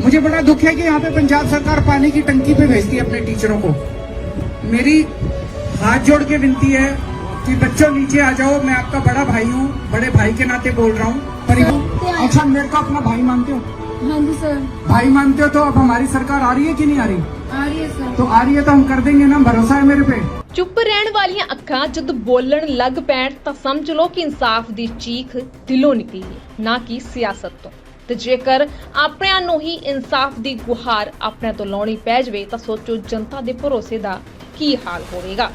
मुझे बड़ा दुख है कि यहाँ पे पंजाब सरकार पानी की टंकी पे भेजती है अपने टीचरों को मेरी हाथ जोड़ के विनती है कि बच्चों नीचे आ जाओ मैं आपका बड़ा भाई हूँ बड़े भाई के नाते बोल रहा हूँ परिवार अच्छा मेरे को अपना भाई मानते हो हाँ जी सर भाई मानते हो तो अब हमारी सरकार आ रही है कि नहीं आ रही आ रही है सर तो आ रही है तो हम कर देंगे ना भरोसा है मेरे पे ਚੁੱਪ ਰਹਿਣ ਵਾਲੀਆਂ ਅੱਖਾਂ ਜਦ ਬੋਲਣ ਲੱਗ ਪੈਣ ਤਾਂ ਸਮਝ ਲਓ ਕਿ ਇਨਸਾਫ ਦੀ ਚੀਖ ਦਿਲੋਂ ਨਿਕਲੀ ਹੈ ਨਾ ਕਿ ਸਿਆਸਤ ਤੋਂ ਤੇ ਜੇਕਰ ਆਪਣਿਆਂ ਨੂੰ ਹੀ ਇਨਸਾਫ ਦੀ ਗੁਹਾਰ ਆਪਣਿਆਂ ਤੋਂ ਲਾਉਣੀ ਪੈ ਜਾਵੇ, ਤਾਂ ਸੋਚੋ ਜਨਤਾ ਦੇ ਭਰੋਸੇ ਦਾ ਕੀ ਹਾਲ ਹੋਵੇਗਾ।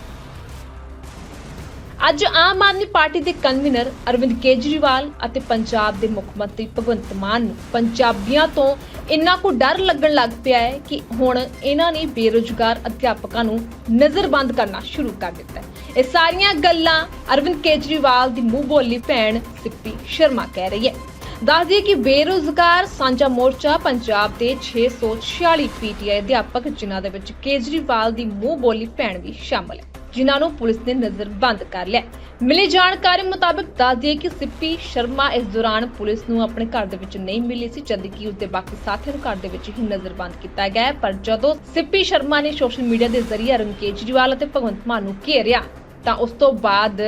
ਅੱਜ ਆਮ ਆਦਮੀ ਪਾਰਟੀ ਦੇ ਕਨਵੀਨਰ ਅਰਵਿੰਦ ਕੇਜਰੀਵਾਲ ਅਤੇ ਪੰਜਾਬ ਦੇ ਮੁੱਖ ਮੰਤਰੀ ਭਗਵੰਤ ਮਾਨ ਨੂੰ ਪੰਜਾਬੀਆਂ ਤੋਂ ਇੰਨਾ ਕੁ ਡਰ ਲੱਗਣ ਲੱਗ ਪਿਆ ਹੈ ਕਿ ਹੁਣ ਇਹਨਾਂ ਨੇ ਬੇਰੁਜ਼ਗਾਰ ਅਧਿਆਪਕਾਂ ਨੂੰ ਨਜ਼ਰਬੰਦ ਕਰਨਾ ਸ਼ੁਰੂ ਕਰ ਦਿੱਤਾ ਹੈ। ਇਹ ਸਾਰੀਆਂ ਗੱਲਾਂ ਅਰਵਿੰਦ ਕੇਜਰੀਵਾਲ ਦੀ ਮੂੰਹ ਬੋਲੀ ਭੈਣ ਸਿੱਪੀ ਸ਼ਰਮਾ ਕਹਿ ਰਹੀ ਹੈ। ਦੱਸ ਦਈਏ ਕਿ ਬੇਰੁਜ਼ਗਾਰ ਸਾਂਝਾ ਮੋਰਚਾ ਪੰਜਾਬ ਦੇ 646 ਪੀਟੀਆਈ ਅਧਿਆਪਕ, ਜਿਨ੍ਹਾਂ ਦੇ ਵਿੱਚ ਕੇਜਰੀਵਾਲ ਦੀ ਮੂੰਹ ਬੋਲੀ ਭੈਣ ਵੀ ਸ਼ਾਮਲ ਹੈ, ਜਿਨ੍ਹਾਂ ਨੂੰ ਪੁਲਿਸ ਨੇ ਨਜ਼ਰਬੰਦ ਕਰ ਲਿਆ ਮਿਲੀ ਜਾਣਕਾਰੀ ਮੁਤਾਬਕ ਦੱਸ ਦਈਏ ਕਿ ਸਿੱਪੀ ਸ਼ਰਮਾ ਇਸ ਦੌਰਾਨ ਪੁਲਿਸ ਨੂੰ ਆਪਣੇ ਘਰ ਦੇ ਵਿੱਚ ਨਹੀਂ ਮਿਲੀ ਸੀ, ਜਦ ਕਿ ਉਸਦੇ ਬਾਕੀ ਸਾਥੀਆਂ ਨੂੰ ਘਰ ਦੇ ਵਿੱਚ ਹੀ ਨਜ਼ਰਬੰਦ ਕੀਤਾ ਗਿਆ ਪਰ ਜਦੋਂ ਸਿੱਪੀ ਸ਼ਰਮਾ ਨੇ ਸੋਸ਼ਲ ਮੀਡੀਆ ਦੇ ਜ਼ਰੀਏ ਅਰੁਣ ਕੇਜਰੀਵਾਲ ਅਤੇ ਭਗਵੰਤ ਮਾਨ ਨੂੰ ਘੇਰਿਆ, ਤਾਂ ਉਸ ਤੋਂ ਬਾਅਦ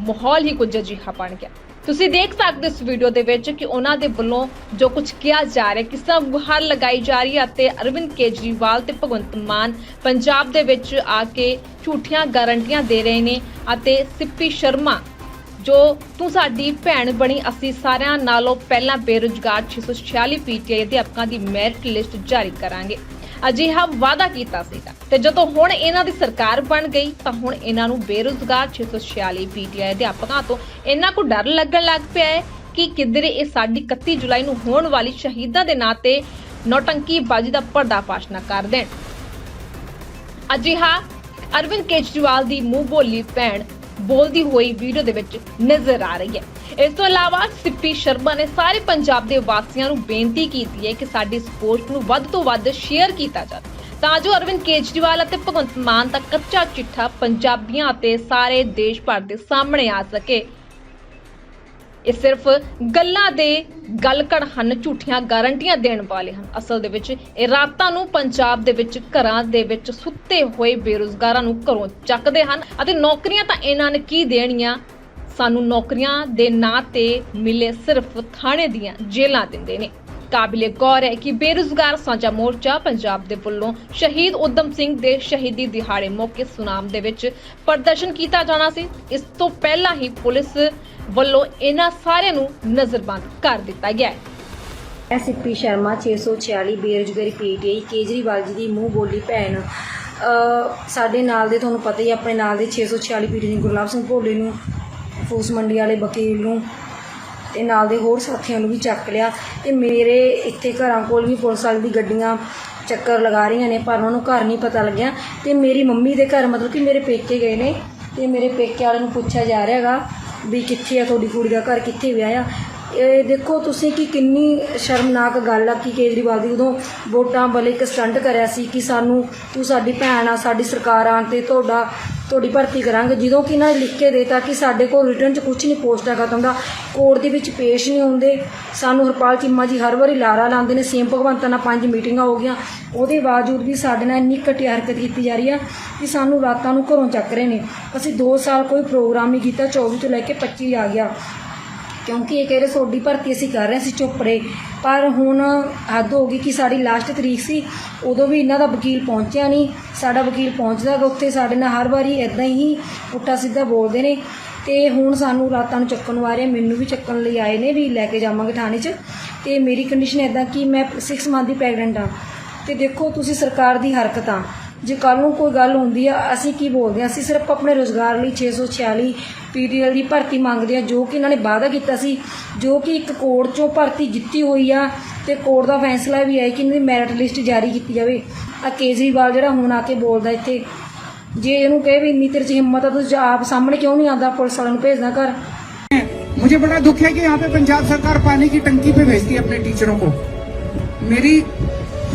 ਮਾਹੌਲ ਹੀ ਕੁਝ ਅਜਿਹਾ ਬਣ ਗਿਆ। ਤੁਸੀਂ ਦੇਖ ਸਕਦੇ ਹੋ ਇਸ ਵੀਡੀਓ ਦੇ ਵਿੱਚ ਕਿ ਉਹਨਾਂ ਦੇ ਵੱਲੋਂ ਜੋ ਕੁਝ ਕਿਹਾ ਜਾ ਰਿਹਾ ਕਿਸ ਤਰ੍ਹਾਂ ਗੁਹਾਰ ਲਗਾਈ ਜਾ ਰਹੀ ਹੈ ਅਤੇ ਅਰਵਿੰਦ ਕੇਜਰੀਵਾਲ ਤੇ ਭਗਵੰਤ ਮਾਨ ਪੰਜਾਬ ਦੇ ਵਿੱਚ ਆ ਕੇ ਝੂਠੀਆਂ ਗਾਰੰਟੀਆਂ ਦੇ ਰਹੇ ਨੇ ਅਤੇ ਸਿੱਪੀ ਸ਼ਰਮਾ, ਜੋ ਤੂੰ ਸਾਡੀ ਭੈਣ ਬਣੀ, ਅਸੀਂ ਸਾਰਿਆਂ ਨਾਲੋਂ ਪਹਿਲਾਂ ਬੇਰੁਜ਼ਗਾਰ 646 ਪੀਟੀਆਈ ਅਧਿਆਪਕਾਂ ਦੀ ਮੈਰਿਟ ਲਿਸਟ ਜਾਰੀ ਕਰਾਂਗੇ। ਅਜਿਹਾ ਵਾਅਦਾ ਕੀਤਾ ਸੀਗਾ। ਤੇ ਜਦੋਂ ਹੁਣ ਇਹਨਾਂ ਦੀ ਸਰਕਾਰ ਬਣ ਗਈ, ਤਾਂ ਹੁਣ ਇਹਨਾਂ ਨੂੰ ਬੇਰੁਜ਼ਗਾਰ 646 ਪੀਟੀਆਈ ਅਧਿਆਪਕਾਂ ਤੋਂ ਇੰਨਾ ਕੁ ਡਰ ਲੱਗਣ ਲੱਗ ਪਿਆ ਹੈ ਕਿ ਕਿਧਰੇ ਇਹ ਸਾਡੀ 31 ਜੁਲਾਈ ਨੂੰ ਹੋਣ ਵਾਲੀ ਸ਼ਹੀਦਾਂ ਦੇ ਨਾਂ ਤੇ ਨੌਟੰਕੀ ਬਾਜੀ ਦਾ ਪਰਦਾਫਾਸ਼ ਨਾ ਕਰ ਦੇਣ। ਅਜਿਹਾ ਅਰਵਿੰਦ ਕੇਜਰੀਵਾਲ ਦੀ ਮੂੰਹ ਬੋਲੀ ਭੈਣ ਬੋਲਦੀ ਹੋਈ ਵੀਡੀਓ ਦੇ ਵਿੱਚ ਨਜ਼ਰ ਆ ਰਹੀ ਹੈ। ਇਸ ਤੋਂ ਇਲਾਵਾ ਸਿੱਪੀ ਸ਼ਰਮਾ ਨੇ ਸਾਰੇ ਪੰਜਾਬ ਦੇ ਵਾਸੀਆਂ ਨੂੰ ਬੇਨਤੀ ਕੀਤੀ ਹੈ ਕਿ ਸਾਡੀ ਇਸ ਪੋਸਟ ਨੂੰ ਵੱਧ ਤੋਂ ਵੱਧ ਸ਼ੇਅਰ ਕੀਤਾ ਜਾਵੇ। ਤਾਂ ਜੋ ਅਰਵਿੰਦ ਕੇਜਰੀਵਾਲ ਅਤੇ ਭਗਵੰਤ ਮਾਨ ਦਾ ਕੱਚਾ ਚਿੱਠਾ ਪੰਜਾਬੀਆਂ ਅਤੇ ਸਾਰੇ ਦੇਸ਼ ਭਰ ਦੇ ਸਾਹਮਣੇ ਆ ਸਕੇ। ਇਹ ਸਿਰਫ ਗੱਲਾਂ ਦੇ ਗਲਕੜ ਹਨ, ਝੂਠੀਆਂ ਗਾਰੰਟੀਆਂ ਦੇਣ ਵਾਲੇ ਹਨ। ਅਸਲ ਦੇ ਵਿੱਚ ਇਹ ਰਾਤਾਂ ਨੂੰ ਪੰਜਾਬ ਦੇ ਵਿੱਚ ਘਰਾਂ ਦੇ ਵਿੱਚ ਸੁੱਤੇ ਹੋਏ ਬੇਰੁਜ਼ਗਾਰਾਂ ਨੂੰ ਘਰੋਂ ਚੱਕਦੇ ਹਨ ਅਤੇ ਨੌਕਰੀਆਂ ਤਾਂ ਇਹਨਾਂ ਨੇ ਕੀ ਦੇਣੀਆਂ? ਸਾਨੂੰ ਨੌਕਰੀਆਂ ਦੇ ਨਾਂ ਤੇ ਮਿਲੇ ਸਿਰਫ ਥਾਣੇ ਦੀਆਂ ਜੇਲਾਂ ਦਿੰਦੇ ਨੇ। ਕਾਬਿਲੇ ਗੌਰ ਹੈ ਕਿ ਬੇਰੁਜ਼ਗਾਰ ਸਾਂਝਾ ਮੋਰਚਾ ਪੰਜਾਬ ਦੇ ਵੱਲੋਂ ਸ਼ਹੀਦ ਉਦਮ ਸਿੰਘ ਦੇ ਸ਼ਹੀਦੀ ਦਿਹਾੜੇ ਮੌਕੇ ਸੁਨਾਮ ਦੇ ਵਿੱਚ ਪ੍ਰਦਰਸ਼ਨ ਕੀਤਾ ਜਾਣਾ ਸੀ। ਇਸ ਤੋਂ ਪਹਿਲਾਂ ਹੀ ਪੁਲਿਸ ਵੱਲੋਂ ਇਹਨਾਂ ਸਾਰਿਆਂ ਨੂੰ ਨਜ਼ਰਬੰਦ ਕਰ ਦਿੱਤਾ ਗਿਆ ਹੈ। ਮੈਂ ਸਿੱਪੀ ਸ਼ਰਮਾ 646 ਬੇਰੁਜ਼ਗਾਰੀ ਪੀਟੀਆਈ ਕੇਜਰੀਵਾਲ ਜੀ ਦੀ ਮੂੰਹ ਬੋਲੀ ਭੈਣ। ਸਾਡੇ ਨਾਲ ਦੇ ਤੁਹਾਨੂੰ ਪਤਾ ਹੀ ਹੈ, ਆਪਣੇ ਨਾਲ ਦੇ 646 ਪੀਟੀ ਦੀ ਗੁਰਲਾਬ ਸਿੰਘ ਭੋਲੇ ਨੂੰ ਫੂਸ ਮੰਡੀ ਵਾਲੇ ਵਕੀਲ ਨੂੰ ਤੇ ਨਾਲ ਦੇ ਹੋਰ ਸਾਥੀਆਂ ਨੂੰ ਵੀ ਚੱਕ ਲਿਆ। ਤੇ ਮੇਰੇ ਇੱਥੇ ਘਰਾਂ ਕੋਲ ਵੀ ਪੁਲਿਸ ਵਾਲੀ ਦੀ ਗੱਡੀਆਂ ਚੱਕਰ ਲਗਾ ਰਹੀਆਂ ਨੇ ਪਰ ਉਹਨਾਂ ਨੂੰ ਘਰ ਨਹੀਂ ਪਤਾ ਲੱਗਿਆ। ਤੇ ਮੇਰੀ ਮੰਮੀ ਦੇ ਘਰ ਮਤਲਬ ਕਿ ਮੇਰੇ ਪੇਕੇ ਗਏ ਨੇ ਤੇ ਮੇਰੇ ਪੇਕੇ ਵਾਲਿਆਂ ਨੂੰ ਪੁੱਛਿਆ ਜਾ ਰਿਹਾ ਹੈਗਾ ਵੀ ਕਿੱਥੇ ਆ ਤੁਹਾਡੀ ਕੁੜੀ ਦਾ ਘਰ ਕਿੱਥੇ ਵਿਆਹਿਆ? ਇਹ ਦੇਖੋ ਤੁਸੀਂ ਕਿ ਕਿੰਨੀ ਸ਼ਰਮਨਾਕ ਗੱਲ ਆ ਕਿ ਕੇਜਰੀਵਾਲ ਦੀ ਉਦੋਂ ਵੋਟਾਂ ਵਾਲੇ ਇੱਕ ਸਟੰਟ ਕਰਿਆ ਸੀ ਕਿ ਸਾਨੂੰ ਤੂੰ ਸਾਡੀ ਭੈਣ ਆ, ਸਾਡੀ ਸਰਕਾਰ ਆ ਤੇ ਤੁਹਾਡਾ, ਤੁਹਾਡੀ ਭਰਤੀ ਕਰਾਂਗੇ। ਜਦੋਂ ਕਿ ਇਹਨਾਂ ਨੇ ਲਿਖ ਕੇ ਦੇਤਾ ਕਿ ਸਾਡੇ ਕੋਲ ਰਿਟਰਨ 'ਚ ਕੁਝ ਨਹੀਂ ਪੋਸਟਾਂ ਖਤਮ ਦਾ ਕੋਰਟ ਦੇ ਵਿੱਚ ਪੇਸ਼ ਨਹੀਂ ਹੁੰਦੇ। ਸਾਨੂੰ ਹਰਪਾਲ ਚੀਮਾ ਜੀ ਹਰ ਵਾਰੀ ਲਾਰਾ ਲਾਉਂਦੇ ਨੇ, ਸੀਐਮ ਭਗਵੰਤ ਨਾਲ ਪੰਜ ਮੀਟਿੰਗਾਂ ਹੋ ਗਈਆਂ। ਉਹਦੇ ਬਾਵਜੂਦ ਵੀ ਸਾਡੇ ਨਾਲ ਇੰਨੀ ਘਟੀਆ ਹਰਕਤ ਕੀਤੀ ਜਾ ਰਹੀ ਆ ਕਿ ਸਾਨੂੰ ਰਾਤਾਂ ਨੂੰ ਘਰੋਂ ਚੱਕ ਰਹੇ ਨੇ। ਅਸੀਂ 2 ਸਾਲ ਕੋਈ ਪ੍ਰੋਗਰਾਮ ਨਹੀਂ ਕੀਤਾ 24 ਤੋਂ ਲੈ ਕੇ 25 ਆ ਗਿਆ। ਕਿਉਂਕਿ ਇਹ ਕਹਿ ਰਹੇ ਸੋਡੀ ਭਰਤੀ ਅਸੀਂ ਕਰ ਰਹੇ ਸੀ ਚੁੱਪ ਰਹੇ। ਪਰ ਹੁਣ ਹੱਦ ਹੋ ਗਈ ਕਿ ਸਾਡੀ ਲਾਸਟ ਤਰੀਕ ਸੀ, ਉਦੋਂ ਵੀ ਇਹਨਾਂ ਦਾ ਵਕੀਲ ਪਹੁੰਚਿਆ ਨਹੀਂ। ਸਾਡਾ ਵਕੀਲ ਪਹੁੰਚਦਾ ਗਾ ਉੱਥੇ, ਸਾਡੇ ਨਾਲ ਹਰ ਵਾਰੀ ਇਦਾਂ ਹੀ ਪੁੱਠਾ ਸਿੱਧਾ ਬੋਲਦੇ ਨੇ। ਤੇ ਹੁਣ ਸਾਨੂੰ ਰਾਤਾਂ ਨੂੰ ਚੱਕਣ ਨੂੰ ਆ ਰਹੇ ਮੈਨੂੰ ਵੀ ਚੱਕਣ ਲਈ ਆਏ ਨੇ ਵੀ ਲੈ ਕੇ ਜਾਵਾਂਗੇ ਥਾਣੇ 'ਚ। ਤੇ ਮੇਰੀ ਕੰਡੀਸ਼ਨ ਇਦਾਂ ਕਿ ਮੈਂ 6 ਮੰਥ ਦੀ ਪ੍ਰੈਗਨੈਂਟ ਆ ਤੇ ਦੇਖੋ, ਤੁਸੀਂ ਸਰਕਾਰ ਦੀ ਹਰਕਤਾਂ। ਜੇ ਕੱਲ ਨੂੰ ਕੋਈ ਗੱਲ ਹੁੰਦੀ ਆ ਅਸੀਂ ਕੀ ਬੋਲਦੇ ਆ ਅਸੀਂ ਸਿਰਫ ਆਪਣੇ ਰੋਜ਼ਗਾਰ ਲਈ 646 ਪੀਡੀਐਲ ਦੀ ਭਰਤੀ ਮੰਗਦੇ ਆ ਜੋ ਕਿ ਇਹਨਾਂ ਨੇ ਵਾਅਦਾ ਕੀਤਾ ਸੀ ਜੋ ਕਿ ਇੱਕ ਕੋਰਟ ਚੋਂ ਭਰਤੀ ਜਿੱਤੀ ਹੋਈ ਆ ਤੇ ਕੋਰਟ ਦਾ ਫੈਸਲਾ ਵੀ ਹੈ ਕਿ ਇਹਨਾਂ ਦੀ ਮੈਰਿਟ ਲਿਸਟ ਜਾਰੀ ਕੀਤੀ ਜਾਵੇ ਆ ਕੇਜਰੀਵਾਲ ਜਿਹੜਾ ਹੁਣ ਆ ਕੇ ਬੋਲਦਾ ਇੱਥੇ ਜੇ ਇਹਨੂੰ ਕਹੇ ਵੀ ਇੰਨੀ ਤੇਰੇ 'ਚ ਹਿੰਮਤ ਆ ਤੂੰ ਆਪ ਸਾਹਮਣੇ ਕਿਉਂ ਨਹੀਂ ਆਉਂਦਾ ਪੁਲਿਸ ਵਾਲਿਆਂ ਨੂੰ ਭੇਜਦਾ ਘਰ मुझे बड़ा दुख है कि यहाँ पे पंजाब सरकार पानी की टंकी पे भेजती है अपने टीचरों को मेरी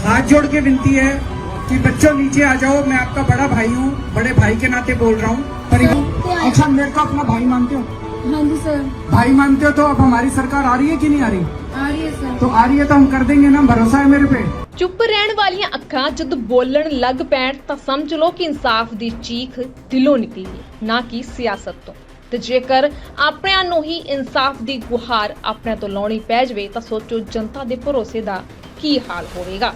हाथ जोड़ के विनती है कि बच्चों नीचे आ जाओ मैं आपका बड़ा भाई हूँ बड़े भाई के नाते बोल रहा हूँ परिवार अच्छा मेरे को अपना भाई मानते हो हाँ जी सर भाई मानते हो तो अब हमारी सरकार आ रही है कि नहीं आ रही ਆ ਰਹੀ ਹੈ ਸਰ तो आ रही है तो हम कर देंगे ना भरोसा है मेरे पे ਚੁੱਪ ਰਹਿਣ ਵਾਲੀਆਂ ਅੱਖਾਂ ਜਦ ਬੋਲਣ ਲੱਗ ਪੈਣ ਤਾਂ ਸਮਝ ਲਓ ਕਿ ਇਨਸਾਫ ਦੀ ਚੀਖ ਦਿਲੋਂ ਨਿਕਲੀ ਹੈ ਨਾ ਕਿ ਸਿਆਸਤ ਤੋਂ ਤੇ ਜੇਕਰ ਆਪਣਿਆਂ ਨੂੰ ਹੀ ਇਨਸਾਫ ਦੀ ਗੁਹਾਰ ਆਪਣਿਆਂ ਤੋਂ ਲਾਉਣੀ ਪੈ ਜਾਵੇ ਤਾਂ ਸੋਚੋ ਜਨਤਾ ਦੇ ਭਰੋਸੇ ਦਾ ਕੀ ਹਾਲ ਹੋਵੇਗਾ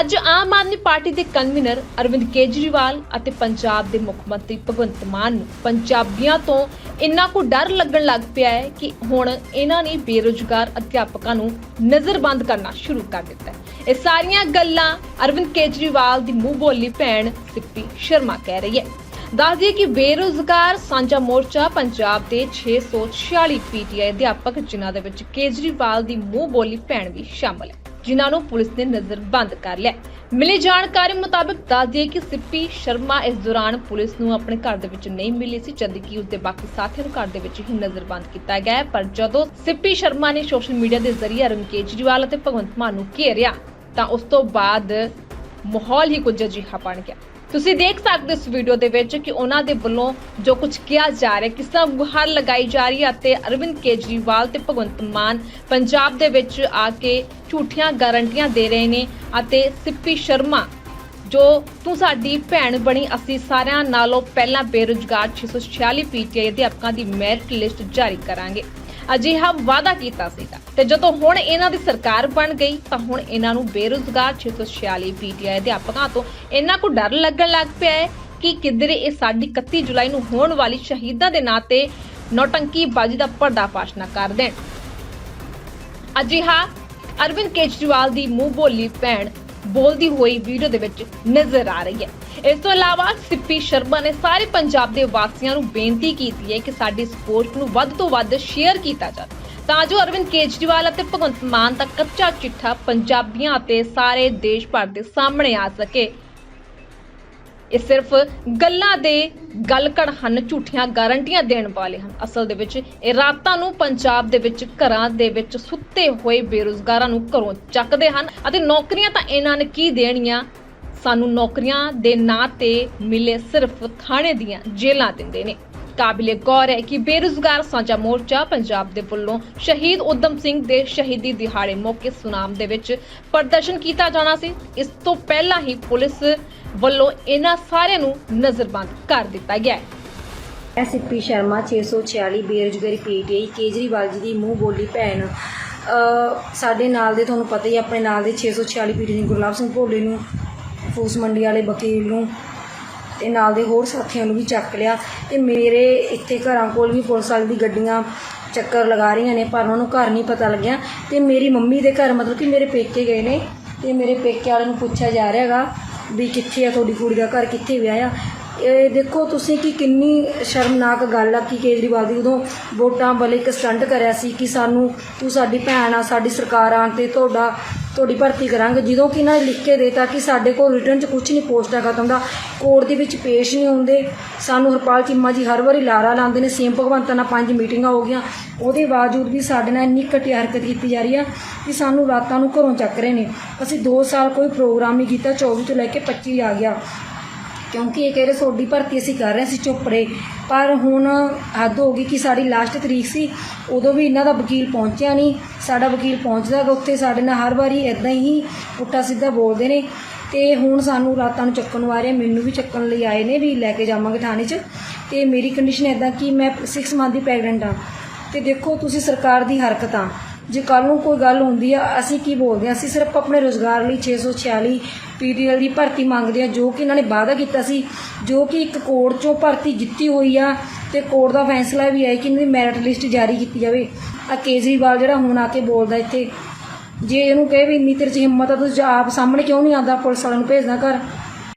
ਅੱਜ ਆਮ ਆਦਮੀ ਪਾਰਟੀ ਦੇ ਕਨਵੀਨਰ ਅਰਵਿੰਦ ਕੇਜਰੀਵਾਲ ਅਤੇ ਪੰਜਾਬ ਦੇ ਮੁੱਖ ਮੰਤਰੀ ਭਗਵੰਤ ਮਾਨ ਨੂੰ ਪੰਜਾਬੀਆਂ ਤੋਂ ਇੰਨਾ ਕੁ ਡਰ ਲੱਗਣ ਲੱਗ ਪਿਆ ਹੈ ਕਿ ਹੁਣ ਇਹਨਾਂ ਨੇ ਬੇਰੁਜ਼ਗਾਰ ਅਧਿਆਪਕਾਂ ਨੂੰ ਨਜ਼ਰਬੰਦ ਕਰਨਾ ਸ਼ੁਰੂ ਕਰ ਦਿੱਤਾ ਹੈ। ਇਹ ਸਾਰੀਆਂ ਗੱਲਾਂ ਅਰਵਿੰਦ ਕੇਜਰੀਵਾਲ ਦੀ ਮੂੰਹ ਬੋਲੀ ਭੈਣ ਸਿੱਪੀ ਸ਼ਰਮਾ ਕਹਿ ਰਹੀ ਹੈ। ਦੱਸ ਦਈਏ ਕਿ ਬੇਰੁਜ਼ਗਾਰ ਸਾਂਝਾ ਮੋਰਚਾ ਪੰਜਾਬ ਦੇ 646 ਪੀਟੀਆਈ ਅਧਿਆਪਕ, ਜਿਨ੍ਹਾਂ ਦੇ ਵਿੱਚ ਕੇਜਰੀਵਾਲ ਦੀ ਮੂੰਹ ਬੋਲੀ ਭੈਣ ਵੀ ਸ਼ਾਮਲ ਹੈ। ਜਿਨ੍ਹਾਂ ਨੂੰ ਪੁਲਿਸ ਨੇ ਨਜ਼ਰਬੰਦ ਕਰ ਲਿਆ। ਮਿਲੀ ਜਾਣਕਾਰੀ ਮੁਤਾਬਕ ਦੱਸ ਦਈਏ ਕਿ ਸਿੱਪੀ ਸ਼ਰਮਾ ਇਸ ਦੌਰਾਨ ਪੁਲਿਸ ਨੂੰ ਆਪਣੇ ਘਰ ਦੇ ਵਿੱਚ ਨਹੀਂ ਮਿਲੀ ਸੀ। ਜਦ ਕਿ ਉਸਦੇ ਬਾਕੀ ਸਾਥੀਆਂ ਨੂੰ ਘਰ ਦੇ ਵਿੱਚ ਹੀ ਨਜ਼ਰਬੰਦ ਕੀਤਾ ਗਿਆ ਪਰ ਜਦੋਂ ਸਿੱਪੀ ਸ਼ਰਮਾ ਨੇ ਸੋਸ਼ਲ ਮੀਡੀਆ ਦੇ ਜ਼ਰੀਏ ਅਰੁਣ ਕੇਜਰੀਵਾਲ ਅਤੇ ਭਗਵੰਤ ਮਾਨ ਨੂੰ ਘੇਰਿਆ, ਤਾਂ ਉਸ ਤੋਂ ਬਾਅਦ ਮਾਹੌਲ ਹੀ ਕੁਝ ਅਜਿਹਾ ਬਣ ਗਿਆ। ਤੁਸੀਂ ਦੇਖ ਸਕਦੇ ਹੋ ਇਸ ਵੀਡੀਓ ਦੇ ਵਿੱਚ ਕਿ ਉਹਨਾਂ ਦੇ ਵੱਲੋਂ ਜੋ ਕੁਝ ਕਿਹਾ ਜਾ ਰਿਹਾ ਕਿਸ ਤਰ੍ਹਾਂ ਗੁਹਾਰ ਲਗਾਈ ਜਾ ਰਹੀ ਹੈ ਅਤੇ ਅਰਵਿੰਦ ਕੇਜਰੀਵਾਲ ਤੇ ਭਗਵੰਤ ਮਾਨ ਪੰਜਾਬ ਦੇ ਵਿੱਚ ਆ ਕੇ ਝੂਠੀਆਂ ਗਾਰੰਟੀਆਂ ਦੇ ਰਹੇ ਨੇ ਅਤੇ ਸਿੱਪੀ ਸ਼ਰਮਾ, ਜੋ ਤੂੰ ਸਾਡੀ ਭੈਣ ਬਣੀ, ਅਸੀਂ ਸਾਰਿਆਂ ਨਾਲੋਂ ਪਹਿਲਾਂ ਬੇਰੁਜ਼ਗਾਰ 646 ਪੀਟੀਆਈ ਅਧਿਆਪਕਾਂ ਦੀ ਮੈਰਿਟ ਲਿਸਟ ਜਾਰੀ ਕਰਾਂਗੇ। ਅਜਿਹਾ ਵਾਅਦਾ ਕੀਤਾ ਸੀਗਾ। ਤੇ ਜਦੋਂ ਹੁਣ ਇਹਨਾਂ ਦੀ ਸਰਕਾਰ ਬਣ ਗਈ, ਤਾਂ ਹੁਣ ਇਹਨਾਂ ਨੂੰ ਬੇਰੁਜ਼ਗਾਰ 646 ਪੀਟੀਆਈ ਅਧਿਆਪਕਾਂ ਤੋਂ ਇਹਨਾਂ ਕੋ ਡਰ ਲੱਗਣ ਲੱਗ ਪਿਆ ਹੈ ਕਿ ਕਿਧਰੇ ਇਹ ਸਾਡੀ 31 ਜੁਲਾਈ ਨੂੰ ਹੋਣ ਵਾਲੀ ਸ਼ਹੀਦਾਂ ਦੇ ਨਾਂ ਤੇ ਨੌਟੰਕੀਬਾਜ਼ੀ ਦਾ ਪਰਦਾਫਾਸ਼ ਨਾ ਕਰ ਦੇਣ। ਅਜਿਹਾ ਅਰਵਿੰਦ ਕੇਜਰੀਵਾਲ ਦੀ ਮੂੰਹ ਬੋਲੀ ਭੈਣ ਬੋਲਦੀ ਹੋਈ ਵੀਡੀਓ ਦੇ ਵਿੱਚ ਨਜ਼ਰ ਆ ਰਹੀ ਹੈ। ਇਸ ਤੋਂ ਇਲਾਵਾ ਸਿੱਪੀ ਸ਼ਰਮਾ ਨੇ ਸਾਰੇ ਪੰਜਾਬ ਦੇ ਵਾਸੀਆਂ ਨੂੰ ਬੇਨਤੀ ਕੀਤੀ ਹੈ ਕਿ ਸਾਡੀ ਸਪੋਰਟ ਨੂੰ ਵੱਧ ਤੋਂ ਵੱਧ ਸ਼ੇਅਰ ਕੀਤਾ ਜਾਵੇ। ਤਾਂ ਜੋ ਅਰਵਿੰਦ ਕੇਜਰੀਵਾਲ ਅਤੇ ਭਗਵੰਤ ਮਾਨ ਦਾ ਕੱਚਾ ਚਿੱਠਾ ਪੰਜਾਬੀਆਂ ਅਤੇ ਸਾਰੇ ਦੇਸ਼ ਭਰ ਦੇ ਸਾਹਮਣੇ ਆ ਸਕੇ। ਇਹ ਸਿਰਫ ਗੱਲਾਂ ਦੇ ਗਲਕੜ ਹਨ, ਝੂਠੀਆਂ ਗਾਰੰਟੀਆਂ ਦੇਣ ਵਾਲੇ ਹਨ। ਅਸਲ ਦੇ ਵਿੱਚ ਇਹ ਰਾਤਾਂ ਨੂੰ ਪੰਜਾਬ ਦੇ ਵਿੱਚ, ਘਰਾਂ ਦੇ ਵਿੱਚ ਸੁੱਤੇ ਹੋਏ ਬੇਰੁਜ਼ਗਾਰਾਂ ਨੂੰ ਘਰੋਂ ਚੱਕਦੇ ਹਨ ਅਤੇ ਨੌਕਰੀਆਂ ਤਾਂ ਇਹਨਾਂ ਨੇ ਕੀ ਦੇਣੀਆਂ? ਸਾਨੂੰ ਨੌਕਰੀਆਂ ਦੇ ਨਾਂ ਤੇ ਮਿਲੇ ਸਿਰਫ ਥਾਣੇ ਦੀਆਂ ਜੇਲਾਂ ਦਿੰਦੇ ਨੇ। ਕਾਬਿਲੇ ਗੌਰ ਹੈ ਕਿ ਬੇਰੁਜ਼ਗਾਰ ਸਾਂਝਾ ਮੋਰਚਾ ਪੰਜਾਬ ਦੇ ਵੱਲੋਂ ਸ਼ਹੀਦ ਉਦਮ ਸਿੰਘ ਦੇ ਸ਼ਹੀਦੀ ਦਿਹਾੜੇ ਮੌਕੇ ਸੁਨਾਮ ਦੇ ਵਿੱਚ ਪ੍ਰਦਰਸ਼ਨ ਕੀਤਾ ਜਾਣਾ ਸੀ। ਇਸ ਤੋਂ ਪਹਿਲਾਂ ਹੀ ਪੁਲਿਸ ਵੱਲੋਂ ਇਹਨਾਂ ਸਾਰਿਆਂ ਨੂੰ ਨਜ਼ਰਬੰਦ ਕਰ ਦਿੱਤਾ ਗਿਆ ਹੈ। ਐਸਪੀ ਸ਼ਰਮਾ 646 ਬੇਰੁਜ਼ਗਾਰੀ ਪੀਟੀਆਈ ਕੇਜਰੀਵਾਲ ਜੀ ਦੀ ਮੂੰਹ ਬੋਲੀ ਭੈਣ। ਸਾਡੇ ਨਾਲ ਦੇ ਤੁਹਾਨੂੰ ਪਤਾ ਹੀ ਆਪਣੇ ਨਾਲ ਦੇ 646 ਪੀਟੀਆਈ ਗੁਰਲਾਬ ਸਿੰਘ ਭੋਲੇ ਨੂੰ, ਫੂਸ ਮੰਡੀ ਵਾਲੇ ਵਕੀਲ ਨੂੰ ਤੇ ਨਾਲ ਦੇ ਹੋਰ ਸਾਥੀਆਂ ਨੂੰ ਵੀ ਚੱਕ ਲਿਆ। ਤੇ ਮੇਰੇ ਇੱਥੇ ਘਰਾਂ ਕੋਲ ਵੀ ਪੁਲਿਸ ਵਾਲੀ ਦੀ ਗੱਡੀਆਂ ਚੱਕਰ ਲਗਾ ਰਹੀਆਂ ਨੇ, ਪਰ ਉਹਨਾਂ ਨੂੰ ਘਰ ਨਹੀਂ ਪਤਾ ਲੱਗਿਆ। ਤੇ ਮੇਰੀ ਮੰਮੀ ਦੇ ਘਰ ਮਤਲਬ ਕਿ ਮੇਰੇ ਪੇਕੇ ਗਏ ਨੇ। ਤੇ ਮੇਰੇ ਪੇਕੇ ਵਾਲਿਆਂ ਨੂੰ ਪੁੱਛਿਆ ਜਾ ਰਿਹਾ ਹੈਗਾ ਵੀ ਕਿੱਥੇ ਆ ਤੁਹਾਡੀ ਕੁੜੀ ਦਾ ਘਰ ਕਿੱਥੇ ਵਿਆਹਿਆ? ਇਹ ਦੇਖੋ ਤੁਸੀਂ ਕਿ ਕਿੰਨੀ ਸ਼ਰਮਨਾਕ ਗੱਲ ਆ ਕਿ ਕੇਜਰੀਵਾਲ ਦੀ ਉਦੋਂ ਵੋਟਾਂ ਵਾਲੇ ਇੱਕ ਸਟੰਟ ਕਰਿਆ ਸੀ ਕਿ ਸਾਨੂੰ ਤੂੰ ਸਾਡੀ ਭੈਣ ਆ, ਸਾਡੀ ਸਰਕਾਰ ਆ ਤੇ ਤੁਹਾਡਾ, ਤੁਹਾਡੀ ਭਰਤੀ ਕਰਾਂਗੇ। ਜਦੋਂ ਕਿ ਇਹਨਾਂ ਨੇ ਲਿਖ ਕੇ ਦੇਤਾ ਕਿ ਸਾਡੇ ਕੋਲ ਰਿਟਰਨ 'ਚ ਕੁਝ ਨਹੀਂ ਪੋਸਟਾਂ ਖਤਮ ਦਾ ਕੋਰਟ ਦੇ ਵਿੱਚ ਪੇਸ਼ ਨਹੀਂ ਹੁੰਦੇ। ਸਾਨੂੰ ਹਰਪਾਲ ਚੀਮਾ ਜੀ ਹਰ ਵਾਰੀ ਲਾਰਾ ਲਾਉਂਦੇ ਨੇ, ਸੀਐਮ ਭਗਵੰਤ ਨਾਲ ਪੰਜ ਮੀਟਿੰਗਾਂ ਹੋ ਗਈਆਂ। ਉਹਦੇ ਬਾਵਜੂਦ ਵੀ ਸਾਡੇ ਨਾਲ ਇੰਨੀ ਘਟੀਆ ਹਰਕਤ ਕੀਤੀ ਜਾ ਰਹੀ ਆ ਕਿ ਸਾਨੂੰ ਰਾਤਾਂ ਨੂੰ ਘਰੋਂ ਚੱਕ ਰਹੇ ਨੇ। ਅਸੀਂ 2 ਸਾਲ ਕੋਈ ਪ੍ਰੋਗਰਾਮ ਨਹੀਂ ਕੀਤਾ 24 ਤੋਂ ਲੈ ਕੇ 25 ਆ ਗਿਆ। ਕਿਉਂਕਿ ਇਹ ਕਹਿ ਰਹੇ ਤੁਹਾਡੀ ਭਰਤੀ ਅਸੀਂ ਕਰ ਰਹੇ ਸੀ ਚੁੱਪ ਰਹੇ। ਪਰ ਹੁਣ ਹੱਦ ਹੋ ਗਈ ਕਿ ਸਾਡੀ ਲਾਸਟ ਤਰੀਕ ਸੀ, ਉਦੋਂ ਵੀ ਇਹਨਾਂ ਦਾ ਵਕੀਲ ਪਹੁੰਚਿਆ ਨਹੀਂ। ਸਾਡਾ ਵਕੀਲ ਪਹੁੰਚਦਾ ਗਾ ਉੱਥੇ, ਸਾਡੇ ਨਾਲ ਹਰ ਵਾਰੀ ਇਦਾਂ ਹੀ ਪੁੱਠਾ ਸਿੱਧਾ ਬੋਲਦੇ ਨੇ। ਤੇ ਹੁਣ ਸਾਨੂੰ ਰਾਤਾਂ ਨੂੰ ਚੱਕਣ ਨੂੰ ਆ ਰਹੇ, ਮੈਨੂੰ ਵੀ ਚੱਕਣ ਲਈ ਆਏ ਨੇ ਵੀ ਲੈ ਕੇ ਜਾਵਾਂਗੇ ਥਾਣੇ 'ਚ। ਤੇ ਮੇਰੀ ਕੰਡੀਸ਼ਨ ਇਦਾਂ ਕਿ ਮੈਂ 6 ਮੰਥ ਦੀ ਪ੍ਰੈਗਨੈਂਟ ਆ ਤੇ ਦੇਖੋ, ਤੁਸੀਂ ਸਰਕਾਰ ਦੀ ਹਰਕਤਾਂ। ਜੇ ਕੱਲ ਨੂੰ ਕੋਈ ਗੱਲ ਹੁੰਦੀ ਆ, ਅਸੀਂ ਕੀ ਬੋਲਦੇ ਆ? ਅਸੀਂ ਸਿਰਫ ਆਪਣੇ ਰੋਜ਼ਗਾਰ ਲਈ 646 ਪੀਡੀਐਲ ਦੀ ਭਰਤੀ ਮੰਗਦੇ ਆ, ਜੋ ਕਿ ਇਹਨਾਂ ਨੇ ਵਾਅਦਾ ਕੀਤਾ ਸੀ, ਜੋ ਕਿ ਇੱਕ ਕੋਰਟ ਚੋਂ ਭਰਤੀ ਜਿੱਤੀ ਹੋਈ ਆ, ਤੇ ਕੋਰਟ ਦਾ ਫੈਸਲਾ ਵੀ ਹੈ ਕਿ ਇਹਨਾਂ ਦੀ ਮੈਰਿਟ ਲਿਸਟ ਜਾਰੀ ਕੀਤੀ ਜਾਵੇ। ਆ ਕੇਜਰੀਵਾਲ ਜਿਹੜਾ ਹੁਣ ਆ ਕੇ ਬੋਲਦਾ ਇੱਥੇ, ਜੇ ਇਹਨੂੰ ਕਹੇ ਵੀ ਇੰਨੀ ਤੇਰੇ ਚ ਹਿੰਮਤ ਆ ਤੁਸੀਂ ਆਪ ਸਾਹਮਣੇ ਕਿਉਂ ਨਹੀਂ ਆਉਂਦਾ? ਪੁਲਿਸ ਵਾਲਿਆਂ ਨੂੰ ਭੇਜਦਾ ਘਰ।